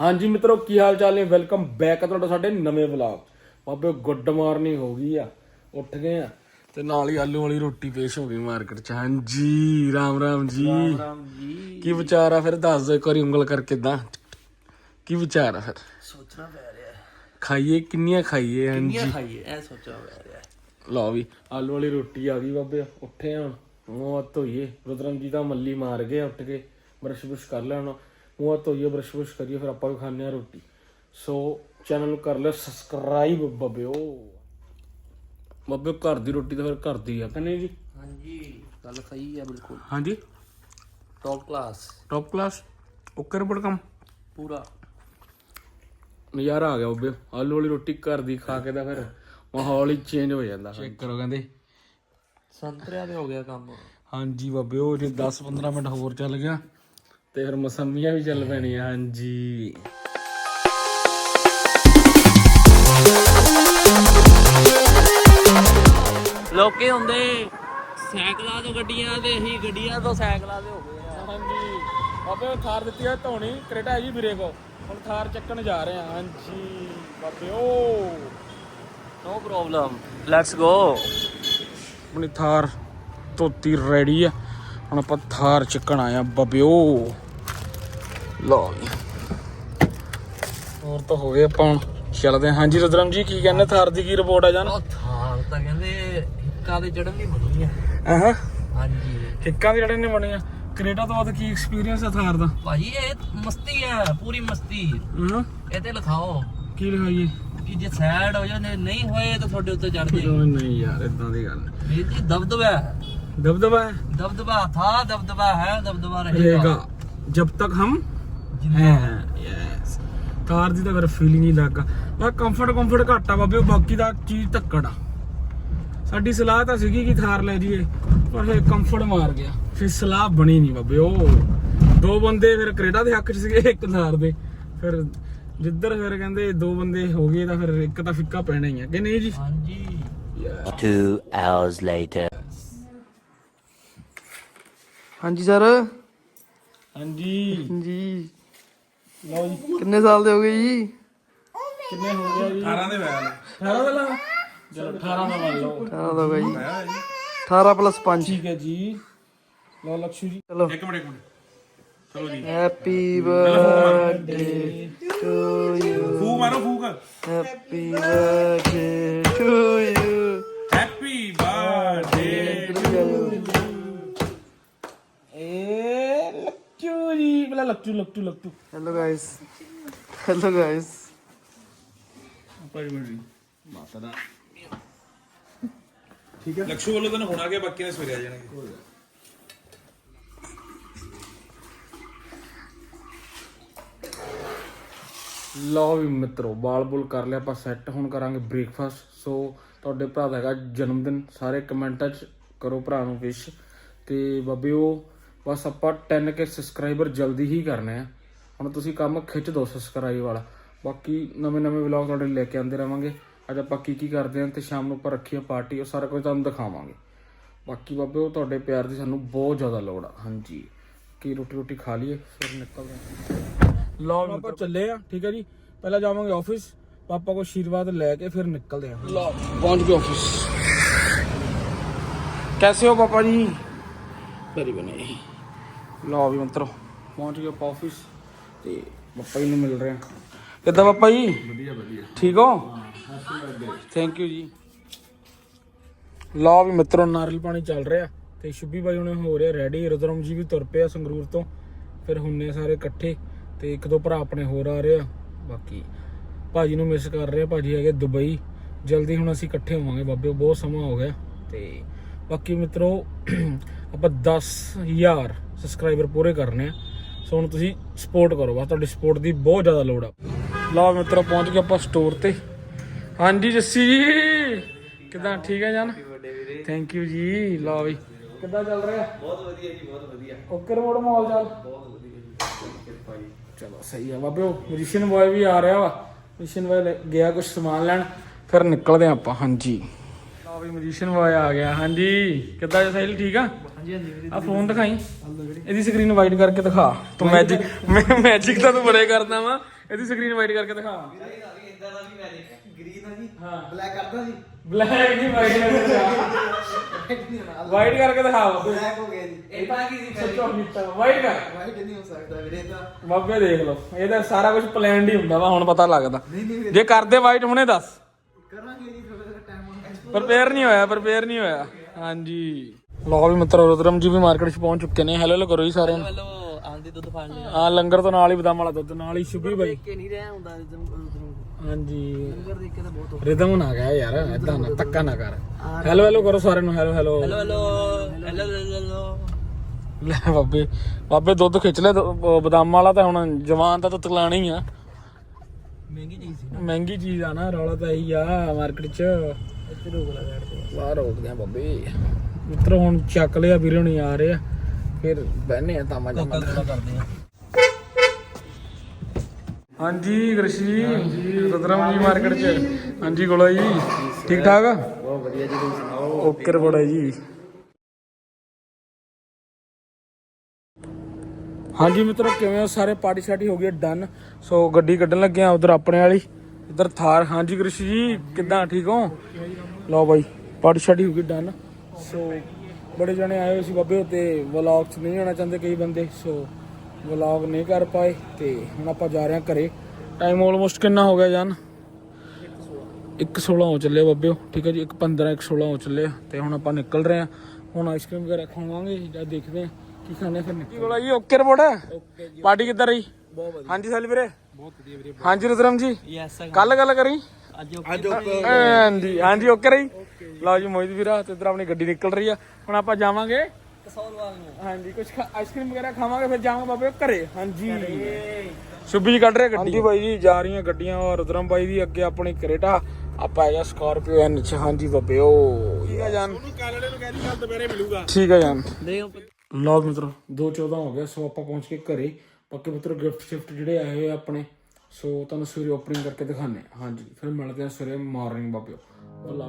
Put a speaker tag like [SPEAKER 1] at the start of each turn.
[SPEAKER 1] ਹਾਂਜੀ ਮਿੱਤਰੋ ਕੀ ਹਾਲ ਚਾਲ ਨੇ? ਵੈਲਕਮ ਬੈਕ ਹੈ ਤੁਹਾਡਾ ਸਾਡੇ ਨਵੇਂ ਵਲੌਗ ਬਾਬੇ ਗੁੱਡ ਮਾਰਨਿੰਗ ਹੋ ਗਈ ਆ। ਉੱਠ ਗਏ ਆ। ਤੇ ਨਾਲ ਹੀ ਆਲੂ ਵਾਲੀ ਰੋਟੀ ਪੇਸ਼ ਹੋ ਗਈ ਮਾਰਕੀਟ ਚ। ਹਾਂਜੀ ਰਾਮ ਰਾਮ ਜੀ।
[SPEAKER 2] ਰਾਮ ਜੀ।
[SPEAKER 1] ਕੀ ਵਿਚਾਰ ਆ ਫਿਰ? ਦੱਸ ਦਿਓ ਇੱਕ ਵਾਰੀ ਉਂਗਲ ਕਰਕੇ ਇਦਾਂ ਕੀ ਵਿਚਾਰ ਆ ਫਿਰ?
[SPEAKER 2] ਸੋਚਣਾ ਪੈ ਰਿਹਾ।
[SPEAKER 1] ਖਾਈਏ? ਕਿੰਨੀਆਂ ਖਾਈਏ? ਹਾਂਜੀ।
[SPEAKER 2] ਕਿੰਨੀਆਂ ਖਾਈਏ? ਐ ਸੋਚਣਾ ਪੈ ਰਿਹਾ।
[SPEAKER 1] ਲਓ ਵੀ। ਆਲੂ ਵਾਲੀ ਰੋਟੀ ਆ ਗਈ ਬਾਬੇ। ਉੱਠੇ ਹੁਣ। ਮੂੰਹ ਹੱਥ ਧੋਈਏ। ਰੁਦਰਮ ਜੀ ਦਾ ਮੱਲੀ ਮਾਰ ਗਏ ਉੱਠ ਕੇ। ਬਰਸ਼ ਬੁਸ਼ ਕਰ ਲਿਆ ਹੁਣ। ਮੂੰਹ ਧੋਈਏ ਬਰਸ਼ ਬੁਸ਼ ਕਰੀਏ ਫਿਰ ਆਪਾਂ ਵੀ ਖਾਣੇ ਆ ਰੋਟੀ। ਸੋ ਚੈਨਲ ਨੂੰ ਕਰ ਲਿਓ ਸਬਸਕ੍ਰਾਈਬ ਬੱਬਿਓ। ਬੱਬੇ ਘਰ ਦੀ ਰੋਟੀ ਤਾਂ ਫਿਰ ਘਰ ਦੀ ਆ ਕਹਿੰਦੇ ਜੀ?
[SPEAKER 2] ਹਾਂਜੀ ਗੱਲ ਸਹੀ ਹੈ ਬਿਲਕੁਲ।
[SPEAKER 1] ਹਾਂਜੀ।
[SPEAKER 2] Top class
[SPEAKER 1] top class okay report ਕੰਮ?
[SPEAKER 2] ਪੂਰਾ।
[SPEAKER 1] ਨਜ਼ਾਰਾ ਆ ਗਿਆ ਬੱਬੇ ਆਲੂ ਵਾਲੀ ਰੋਟੀ ਘਰ ਦੀ ਖਾ ਕੇ ਤਾਂ ਫਿਰ ਮਾਹੌਲ ਹੀ ਚੇਂਜ ਹੋ ਜਾਂਦਾ। ਚੈੱਕ ਕਰੋ ਕਹਿੰਦੇ।
[SPEAKER 2] ਸੰਤਰਿਆਂ ਦੇ ਹੋ ਗਿਆ ਕੰਮ।
[SPEAKER 1] ਹਾਂਜੀ ਬਾਬੇ ਉਹ ਜੇ 10-15 ਮਿੰਟ ਹੋਰ ਚੱਲ ਗਿਆ ਤੇ ਫਿਰ ਮਸੰਮੀਆਂ ਵੀ ਚੱਲ ਪੈਣੀਆਂ ਹਾਂਜੀ।
[SPEAKER 2] ਲੋਕੇ ਹੁੰਦੇ ਸਾਈਕਲਾਂ ਤੋਂ ਗੱਡੀਆਂ ਤੇ ਅਸੀਂ ਗੱਡੀਆਂ ਤੋਂ ਸਾਈਕਲਾਂ ਤੇ ਹੋ ਗਏ ਆ।
[SPEAKER 1] ਹਾਂਜੀ। ਬਾਬੇ ਉਹ ਥਾਰ ਦਿੱਤੀ ਹੈ ਧੌਣੀ ਕਰੇਟਾ ਹੈ ਜੀ ਵੀਰੇ ਕੋ ਹੁਣ ਥਾਰ ਚੱਕਣ ਜਾ ਰਹੇ ਹਾਂ ਹਾਂਜੀ। ਬਾਬੇ ਉਹ
[SPEAKER 2] ਨੋ ਪ੍ਰੋਬਲਮ ਲੈਟਸ ਗੋ
[SPEAKER 1] ਆਪਣੀ ਥਾਰ ਧੋਤੀ ਰੈਡੀ ਆ। ਹੁਣ ਆਪਾਂ ਥਾਰ ਚੱਕਣ ਆਏ ਆ ਬਾਬਿਓ ਲਓ ਹੋਰ ਤਾਂ ਹੋ ਗਏ ਆਪਾਂ ਚੱਲਦੇ ਹਾਂ। ਹਾਂਜੀ ਰਜਰਮ ਜੀ ਕੀ ਕਹਿੰਦੇ? ਥਾਰ ਦੀ ਕੀ ਰਿਪੋਰਟ ਆ ਜਾਨ?
[SPEAKER 2] ਥਾਰ ਤਾਂ ਕਹਿੰਦੇ ਹਿੱਕਾਂ ਦੇ ਚੜਨ ਦੀ ਬਣੀ ਆ।
[SPEAKER 1] ਹਾਂ
[SPEAKER 2] ਹਾਂਜੀ।
[SPEAKER 1] ਹਿੱਕਾਂ ਦੇ ਚੜਨ ਦੀ ਬਣੀ ਕੈਨੇਡਾ ਤੋਂ ਬਾਅਦ ਕੀ ਐਕਸਪੀਰੀਅੰਸ ਆ ਥਾਰ ਦਾ?
[SPEAKER 2] ਭਾਜੀ ਇਹ ਮਸਤੀ ਆ ਪੂਰੀ ਮਸਤੀ।
[SPEAKER 1] ਹਾਂ
[SPEAKER 2] ਇਹ ਲਿਖਾਓ।
[SPEAKER 1] ਕੀ ਲਿਖਾਈਏ?
[SPEAKER 2] ਕਿ ਜੇ ਸੈਡ ਹੋ ਜਾਂਦੇ ਨਹੀਂ ਹੋਏ ਤਾਂ ਤੁਹਾਡੇ ਉੱਤੇ ਚੜ ਜਾਏ
[SPEAKER 1] ਨਹੀਂ ਯਾਰ ਇਦਾਂ ਦੀ ਗੱਲ
[SPEAKER 2] ਇਹ ਜੀ ਦਬਦਬਾ
[SPEAKER 1] ਦਬਦਬਾ
[SPEAKER 2] ਦਬਦਬਾ ਥਾ ਦਬਦਬਾ
[SPEAKER 1] ਹੈ ਦਬਦਬਾ ਰਹੇਗਾ। ਜਬ ਤੱਕ ਹਮ ਹਾਂ। ਦੀ ਤਾਂ ਫਿਰ ਫੀਲਿੰਗ ਹੀ ਲੱਗ ਬਾ ਕੰਫਰਟ ਕੰਫਰਟ ਘੱਟ ਆ ਬਾਬੇ ਬਾਕੀ ਦਾ ਚੀਜ਼ ਧੱਕੜ ਆ। ਸਾਡੀ ਸਲਾਹ ਤਾਂ ਸੀਗੀ ਕਿ ਥਾਰ ਲੈ ਜੀਏ ਪਰ ਫਿਰ ਕੰਫਰਟ ਮਾਰ ਗਿਆ। ਫਿਰ ਸਲਾਹ ਬਣੀ ਨਹੀਂ ਬਾਬੇ ਉਹ। ਦੋ ਬੰਦੇ ਫਿਰ ਕਰੇਡਾ ਦੇ ਹੱਕ 'ਚ ਸੀਗੇ ਇੱਕ ਥਾਰ ਦੇ। ਫਿਰ ਜਿੱਧਰ ਫਿਰ ਕਹਿੰਦੇ ਦੋ ਬੰਦੇ ਹੋ ਗਏ ਤਾਂ ਫਿਰ ਇੱਕ ਤਾਂ ਫਿੱਕਾ ਪੈਣਾ ਹੀ ਆ ਕਿ ਨਹੀਂ ਜੀ?
[SPEAKER 3] ਹਾਂਜੀ।
[SPEAKER 4] ਹਾਂਜੀ ਸਰ।
[SPEAKER 1] ਹਾਂਜੀ।
[SPEAKER 4] ਜੀ
[SPEAKER 1] ਲਓ ਜੀ।
[SPEAKER 4] ਕਿੰਨੇ ਸਾਲ ਦੇ ਹੋ ਗਏ ਜੀ?
[SPEAKER 1] ਕਿੰਨੇ ਹੋ ਗਿਆ ਜੀ? 18 ਦੇ ਵੈਲ 18 ਦੇ ਲਾ। ਚਲੋ 18 ਦਾ ਮੰਨ ਲਓ।
[SPEAKER 4] 18 ਦਾ ਹੋ ਗਿਆ ਜੀ। 18 ਪਲੱਸ 5
[SPEAKER 1] ਠੀਕ ਹੈ ਜੀ। ਲਓ ਲਕਸ਼ੂ ਜੀ।
[SPEAKER 4] ਚਲੋ।
[SPEAKER 1] ਇੱਕ ਮਿੰਟ ਇੱਕ ਮਿੰਟ। ਚਲੋ ਜੀ।
[SPEAKER 4] ਹੈਪੀ ਬਰਥਡੇ ਟੂ ਯੂ
[SPEAKER 5] ਫੂਕ ਮਾਰੋ ਫੂਕ।
[SPEAKER 4] Happy birthday to you
[SPEAKER 1] Lakshu Lakshu
[SPEAKER 4] hello guys hello guys
[SPEAKER 5] ਭਾਈ ਮਿੰਟ ਮਾਤਾ ਦਾ। ਠੀਕ ਹੈ। ਲਕਸ਼ੂ ਵੱਲੋਂ ਤਾਂ ਹੁਣ ਆ? ਗਿਆ ਬਾਕੀ ਨੇ ਸਵੇਰੇ ਆ ਜਾਣਗੇ
[SPEAKER 1] ਲਓ ਵੀ ਮਿੱਤਰੋ ਬਾਲ ਬੁਲ ਕਰ ਲਿਆ ਆਪਾਂ ਸੈੱਟ ਹੁਣ ਕਰਾਂਗੇ ਬ੍ਰੇਕਫਾਸਟ ਸੋ ਤੁਹਾਡੇ ਭਰਾ ਦਾ ਹੈਗਾ ਜਨਮ ਦਿਨ ਸਾਰੇ ਕਮੈਂਟਾਂ 'ਚ ਕਰੋ ਭਰਾ ਨੂੰ ਵਿਸ਼ ਤੇ ਬਾਬਿਓ ਬਸ ਆਪਾਂ 10 ਕੇ ਸਬਸਕ੍ਰਾਈਬਰ ਜਲਦੀ ਹੀ ਕਰਨੇ ਆ। ਹੁਣ ਤੁਸੀਂ ਕੰਮ ਖਿੱਚ ਦੋ ਸਬਸਕ੍ਰਾਈਬ ਵਾਲਾ। ਬਾਕੀ ਨਵੇਂ ਨਵੇਂ ਵਲੌਗ ਤੁਹਾਡੇ ਲਈ ਲੈ ਕੇ ਆਉਂਦੇ ਰਵਾਂਗੇ। ਅੱਜ ਆਪਾਂ ਕੀ ਕੀ ਕਰਦੇ ਹਾਂ ਤੇ ਸ਼ਾਮ ਨੂੰ ਆਪਾਂ ਰੱਖੀ ਆ ਪਾਰਟੀ ਉਹ ਸਾਰਾ ਕੁਝ ਤੁਹਾਨੂੰ ਦਿਖਾਵਾਂਗੇ। ਬਾਕੀ ਬਾਬੇ, ਉਹ ਤੁਹਾਡੇ ਪਿਆਰ ਦੀ ਸਾਨੂੰ ਬਹੁਤ ਜ਼ਿਆਦਾ ਲੋੜ ਆ। ਹਾਂਜੀ। ਕੀ ਰੋਟੀ ਰੋਟੀ ਖਾ ਲਈਏ? ਫਿਰ ਨਿਕਲਦੇ ਹਾਂ। ਲਓ ਆਪਾਂ ਚੱਲੇ ਆ, ਠੀਕ ਹੈ ਜੀ? ਪਹਿਲਾਂ ਜਾਵਾਂਗੇ ਆਫਿਸ ਪਾਪਾ ਕੋ ਆਸ਼ੀਰਵਾਦ ਲੈ ਕੇ ਫਿਰ ਨਿਕਲਦੇ ਆ ਲਓ, ਪਹੁੰਚ ਗਏ ਆਫਿਸ ਕੈਸੇ ਹੋ ਪਾਪਾ ਜੀ? ਵੈਰੀ ਬਨੇ ਲਓ ਵੀ ਮੰਤਰੋ ਪਹੁੰਚ ਗਏ ਆਪਾਂ ਆਫਿਸ ਤੇ ਪਾਪਾ ਜੀ ਨੂੰ ਮਿਲ ਰਹੇ ਆ ਕਿੱਦਾਂ ਪਾਪਾ ਜੀ? ਵਧੀਆ ਵਧੀਆ। ਠੀਕ ਹੋ? ਥੈਂਕ ਯੂ ਜੀ। ਲਓ ਵੀ ਮਿੱਤਰੋ ਨਾਰੀਅਲ ਪਾਣੀ ਚੱਲ ਰਿਹਾ ਤੇ ਸ਼ੁਭੀ ਬਾਈ ਹੁਣੇ ਹੋ ਰਿਹਾ ਰੈਡੀ ਰੁਦਰਮ ਜੀ ਵੀ ਤੁਰ ਪਏ ਆ ਸੰਗਰੂਰ ਤੋਂ। ਫਿਰ ਹੁੰਨੇ ਸਾਰੇ ਇਕੱਠੇ ਤੇ ਇੱਕ ਦੋ ਭਰਾ ਆਪਣੇ ਹੋਰ ਆ ਰਹੇ ਆ। ਬਾਕੀ ਭਾਜੀ ਨੂੰ ਮਿਸ ਕਰ ਰਹੇ ਭਾਜੀ ਹੈਗੇ ਦੁਬਈ। ਜਲਦੀ ਹੁਣ ਅਸੀਂ ਇਕੱਠੇ ਹੋਵਾਂਗੇ ਬਾਬੇ ਬਹੁਤ ਸਮਾਂ ਹੋ ਗਿਆ ਤੇ ਬਾਕੀ ਮਿੱਤਰੋ ਆਪਾਂ 10000 ਸਬਸਕ੍ਰਾਈਬਰ ਪੂਰੇ ਕਰਨੇ ਆ। ਸੋ ਹੁਣ ਤੁਸੀਂ ਸਪੋਰਟ ਕਰੋ ਬਸ ਤੁਹਾਡੀ ਸਪੋਰਟ ਦੀ ਬਹੁਤ ਜ਼ਿਆਦਾ ਲੋੜ ਆ। ਲਓ ਮਿੱਤਰੋ ਪਹੁੰਚ ਗਏ ਆਪਾਂ ਸਟੋਰ ਤੇ। ਹਾਂਜੀ ਜੱਸੀ ਜੀ। ਕਿਦਾਂ ਠੀਕ ਹੈ ਜਾਨ? ਥੈਂਕ ਯੂ ਜੀ। ਲਓ ਵੀ ਕਿੱਦਾਂ ਚੱਲ ਰਿਹਾ? ਬਹੁਤ ਵਧੀਆ ਜੀ ਬਹੁਤ ਵਧੀਆ। ਓਕੇ ਰੋਡ ਮਾਹੌਲ ਚੱਲ। ਬਹੁਤ ਵਧੀਆ ਜੀ ਚਲੋ ਸਹੀ ਆ ਬਾਬੇ ਉਹ ਮਿਊਜ਼ੀਸ਼ੀਅਨ ਬॉय ਵੀ ਆ ਰਿਹਾ ਵਾ। ਮਿਊਜ਼ੀਸ਼ੀਅਨ ਬॉय ਗਿਆ ਕੁਝ ਸਮਾਨ ਲੈਣ। ਫਿਰ ਨਿਕਲਦੇ ਆਪਾਂ ਹਾਂਜੀ। ਵੀ ਮਿਊਜ਼ੀਸ਼ੀਅਨ ਬॉय ਆ ਗਿਆ। ਹਾਂਜੀ ਕਿੱਦਾਂ ਸਾਹਿਲ ਠੀਕ ਆ?
[SPEAKER 2] ਹਾਂਜੀ ਹਾਂਜੀ
[SPEAKER 1] ਆ ਫੋਨ ਦਿਖਾਈ? ਇਹਦੀ ਸਕਰੀਨ ਵਾਈਡ ਕਰਕੇ ਦਿਖਾ। ਤੂੰ ਮੈਜਿਕ ਮੈਜਿਕ ਤਾਂ ਤੂੰ ਬੜੇ ਕਰਦਾ ਵਾ। ਇਹਦੀ ਸਕਰੀਨ ਵਾਈਟ ਕਰਕੇ ਦਿਖਾ।
[SPEAKER 4] ਇਦਾਂ ਦਾ ਵੀ ਵੈਰੀ ਗ੍ਰੀਨ ਆ ਜੀ
[SPEAKER 1] ਹਾਂ।
[SPEAKER 4] ਬਲੈਕ ਕਰਦਾ ਜੀ।
[SPEAKER 1] ਬਲੈਕ ਨਹੀਂ ਵਾਈਟ ਕਰਕੇ ਦਿਖਾ। ਵਾਈਟ ਕਰਕੇ ਦਿਖਾ ਬਾਬੇ।
[SPEAKER 4] ਬਲੈਕ ਹੋ ਗਿਆ ਜੀ। ਇਹ ਤਾਂ ਕੀ ਸੀ
[SPEAKER 1] ਸੱਚੋ ਕੀਤਾ ਵਾਈਟ ਕਰ।
[SPEAKER 4] ਵਾਈਟ ਨਹੀਂ ਹੋ ਸਕਦਾ ਵੀਰੇ ਇਹ ਤਾਂ
[SPEAKER 1] ਬਾਬੇ ਦੇਖ ਲਓ ਇਹਦਾ ਸਾਰਾ ਕੁਝ ਪਲਾਨਡ ਹੀ ਹੁੰਦਾ ਵਾ ਹੁਣ ਪਤਾ ਲੱਗਦਾ। ਜੇ ਕਰਦੇ ਵਾਈਟ ਹੁਣੇ ਦੱਸ।
[SPEAKER 4] ਕਰਾਂਗੇ।
[SPEAKER 1] ਪ੍ਰਪੇਅਰ ਨਹੀਂ ਹੋਇਆ ਪ੍ਰਪੇਅਰ ਨਹੀਂ ਹੋਇਆ। ਹਾਂਜੀ। ਲੋ ਵੀ ਮਿੱਤਰ ਰੁਦਰਮ ਜੀ ਵੀ ਮਾਰਕੀਟ 'ਚ ਪਹੁੰਚ ਚੁੱਕੇ ਨੇ। ਹੈਲੋ ਹੈਲੋ ਕਰੋ ਜੀ ਸਾਰਿਆਂ ਨੂੰ।
[SPEAKER 2] ਹੈਲੋ ਆਂਦੀ ਦੁੱਧ ਫੜ ਲਿਆ।
[SPEAKER 1] ਆ ਲੰਗਰ ਤੋਂ ਨਾਲ ਹੀ ਬਦਾਮ ਵਾਲਾ ਦੁੱਧ ਨਾਲ ਹੀ ਸ਼ੁਭੀ ਬਾਈ।
[SPEAKER 2] ਕਿ ਨਹੀਂ ਰਿਹਾ ਹੁੰਦਾ
[SPEAKER 1] ਹਾਂਜੀ।
[SPEAKER 2] ਲੰਗਰ ਦੇਖ ਕੇ ਤਾਂ ਬਹੁਤ
[SPEAKER 1] ਰਿਦਮ ਨਾ ਗਿਆ ਯਾਰ ਏਦਾਂ ਨਾ ਧੱਕਾ ਨਾ ਕਰ। ਹੈਲੋ ਹੈਲੋ ਕਰੋ ਸਾਰਿਆਂ ਨੂੰ hello hello
[SPEAKER 2] hello hello hello hello
[SPEAKER 1] ਲੈ ਬਾਬੇ ਬਾਬੇ ਦੁੱਧ ਖਿੱਚ ਲੈ ਬਦਾਮ ਵਾਲਾ ਤਾਂ ਹੁਣ ਜਵਾਨ ਤਾਂ ਦੁੱਧ ਲਾਣਾ ਹੀ ਆ।
[SPEAKER 2] ਮਹਿੰਗੀ ਚੀਜ਼ ਸੀ
[SPEAKER 1] ਮਹਿੰਗੀ ਚੀਜ਼ ਆ ਨਾ ਰੌਲਾ ਤਾਂ ਇਹੀ ਆ ਮਾਰਕੀਟ 'ਚ।
[SPEAKER 2] ਰੋਕ ਲਾ ਬੈਠ ਤੇ
[SPEAKER 1] ਬਾਹਰ ਰੋਕਦੇ ਆ ਬਾਬੇ। ਮਿੱਤਰ ਹੁਣ ਚੱਕ ਲਿਆ ਵੀਰੇ ਹੁਣੀ ਆ ਰਹੇ ਆ। ਫਿਰ ਬਹਿਨੇ ਆ ਤਾਮਾ ਜਮਾ
[SPEAKER 2] ਕਰਦੇ ਆ।
[SPEAKER 1] ਹਾਂਜੀ ਗ੍ਰਸ਼ੀ ਰਤਰਮ ਜੀ ਮਾਰਕੀਟ 'ਚ। ਹਾਂਜੀ ਗੋਲਾ ਜੀ ਠੀਕ ਠਾਕ ਬਹੁਤ ਵਧੀਆ ਜੀ ਤੁਸੀਂ ਸੁਣਾਓ? ਓਕੇ ਹੈ ਜੀ। ਹਾਂਜੀ ਮਿੱਤਰੋ ਕਿਵੇਂ ਹੋ? ਸਾਰੇ ਪਾਰਟੀ ਸ਼ਾਟੀ ਹੋ ਗਈ ਡਨ। ਸੋ ਗੱਡੀ ਕੱਢਣ ਲੱਗੇ ਆ ਉਧਰ ਆਪਣੇ ਵਾਲੀ। ਇਧਰ ਥਾਰ। ਹਾਂਜੀ ਗ੍ਰਸ਼ੀ ਜੀ ਕਿੱਦਾਂ? ਠੀਕ ਹੋ? ਲਓ ਬਾਈ ਪਾਰਟੀ ਸ਼ਾਟੀ ਹੋ ਗਈ ਡਨ ਸੋ ਬੜੇ ਜਣੇ ਆਏ ਹੋਏ ਸੀ ਬਾਬੇ ਤੇ ਵਲੌਗ 'ਚ ਨਹੀਂ ਆਉਣਾ ਚਾਹੁੰਦੇ ਕਈ ਬੰਦੇ ਸੋ ਵਲੌਗ ਨਹੀਂ ਕਰ ਪਾਏ ਤੇ ਹੁਣ ਆਪਾਂ ਜਾ ਰਹੇ ਹਾਂ ਘਰੇ। ਟਾਈਮ ਆਲਮੋਸਟ ਕਿੰਨਾ ਹੋ ਗਿਆ ਜਾਨ? 1:16 ਹੋ ਚੱਲੇ ਬਾਬਿਓ ਠੀਕ ਹੈ ਜੀ 1:15 1:16 ਹੋ ਚੱਲੇ ਤੇ ਹੁਣ ਆਪਾਂ ਨਿਕਲ ਰਹੇ ਆ ਹੁਣ ਆਈਸਕ੍ਰੀਮ ਵਗੈਰਾ ਖਾਵਾਂਗੇ ਜਾਂ ਦੇਖਦੇ ਆ ਕੀ ਖਾਣੇ ਫਿਰ ਨਿਕਲ ਕੋਲਾ ਜੀ ਓਕੇ ਰਿਪੋਰਟ ਪਾਰਟੀ ਕਿੱਦਾਂ ਰਹੀ? ਬਹੁਤ ਵਧੀਆ। ਹਾਂਜੀ ਸਾਲੀ ਵੀਰੇ। ਬਹੁਤ ਵਧੀਆ ਵੀਰੇ ਹਾਂਜੀ ਰੁਦਰਮ ਜੀ।
[SPEAKER 2] ਯੈਸ
[SPEAKER 1] ਕੱਲ ਗੱਲ ਕਰੀ? ਹਾਂਜੀ ਹਾਂਜੀ ਓਕੇ ਰਹੀ। ਲਓ ਜੀ ਮੋਹਿਤ ਵੀਰਾ ਤੇ ਇਧਰ ਆਪਣੀ ਗੱਡੀ ਨਿਕਲ ਰਹੀ ਆ। ਹੁਣ ਆਪਾਂ ਜਾਵਾਂਗੇ
[SPEAKER 2] ਕਸੌਲਵਾਲ ਨੂੰ।
[SPEAKER 1] ਹਾਂਜੀ ਕੁਝ ਆਈਸਕ੍ਰੀਮ ਵਗੈਰਾ ਖਾਵਾਂਗੇ ਫਿਰ ਜਾਵਾਂਗੇ ਬਾਬੇ ਘਰੇ। ਹਾਂਜੀ। ਸ਼ੁਭੀ ਜੀ ਕੱਢ ਰਹੇ ਗੱਡੀ? ਹਾਂਜੀ ਬਾਈ ਜੀ ਜਾ ਰਹੀਆਂ ਗੱਡੀਆਂ ਔਰ ਰੁਦਰਮ ਬਾਈ ਦੀ ਅੱਗੇ ਆਪਣੀ ਕਰੇਟਾ। ਆਪਾਂ ਆਇਆ ਸਕਾਰਪੀਓ ਐਨ ਚ। ਹਾਂਜੀ ਬਾਬੇ ਉਹ ਠੀਕ ਆ ਜਾਨ।
[SPEAKER 5] ਕਾਲੜੇ ਨੂੰ ਕਹਿੰਦੀ ਕੱਲ ਦੁਪਹਿਰੇ ਮਿਲੂਗਾ।
[SPEAKER 1] ਠੀਕ ਆ ਜਾਨ।
[SPEAKER 2] ਦੇਖ
[SPEAKER 1] ਲਓ ਮਿੱਤਰੋ 2:14 ਹੋ ਗਿਆ ਸੋ ਆਪਾਂ ਪਹੁੰਚ ਕੇ ਘਰੇ। ਪੱਕੇ ਮਿੱਤਰੋ ਗਿਫਟ ਸ਼ਿਫਟ ਜਿਹੜੇ ਆਏ ਹੋਏ ਆ ਆਪਣੇ। ਸੋ ਤੁਹਾਨੂੰ ਸਵੇਰੇ ਓਪਨਿੰਗ ਕਰਕੇ ਦਿਖਾਣੇ ਹਾਂਜੀ, ਫਿਰ ਮਿਲਦੇ ਹਾਂ ਸਵੇਰੇ ਮਾਰਨਿੰਗ ਬਾਬਿਓ। ਉਹ ਨਾ